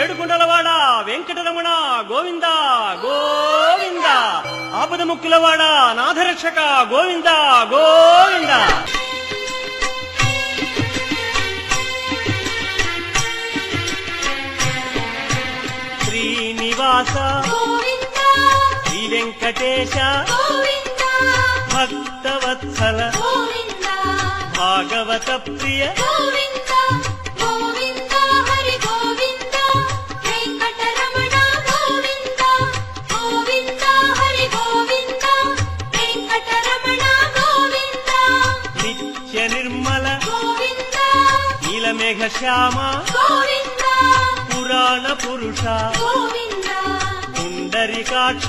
ఏడుకుండలవాడ వెంకటరమణ గోవింద గోవింద. ఆపద ముక్కులవాడ నాథరక్షక గోవింద గోవింద. శ్రీనివాస శ్రీ వెంకటేశ భక్తవత్సల భాగవత ప్రియ గోవింద. రంగ శ్యామ పురాణ పురుష పుండరికాక్ష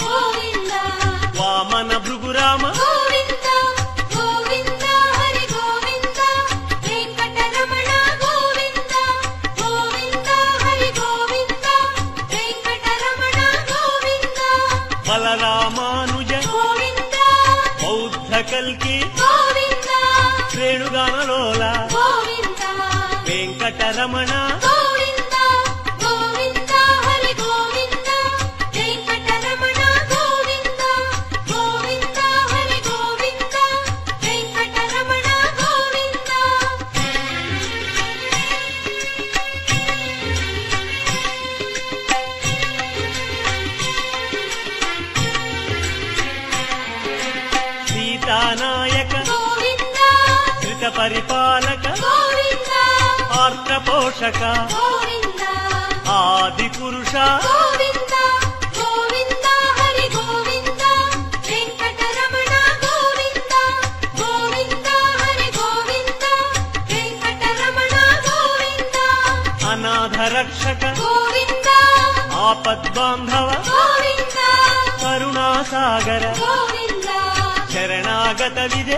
ராமானுஜ பௌத்த கல்கி வேணுகானலோலா வெங்கடரமணா పరిపాలక ఆర్ద్ర పోషక ఆది పురుష రక్షక ఆపద్బాంధవ కరుణాసాగర శరణాగత విదే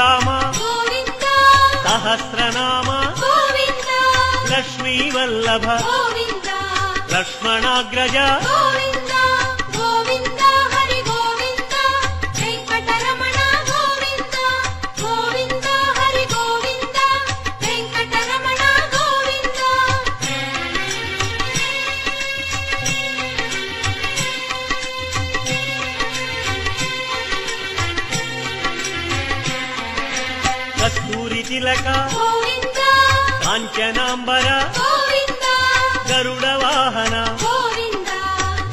రామ సహస్రనామ లక్ష్మీవల్లభ లక్ష్మణాగ్రజ కస్తూరి తిలక కాంచనాంబర గరుడ వాహన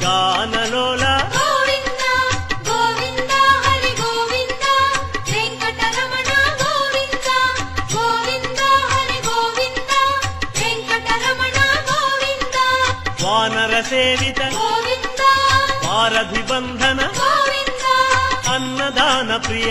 గానలోల వానర సేవిత వారధి బంధన అన్నదాన ప్రియ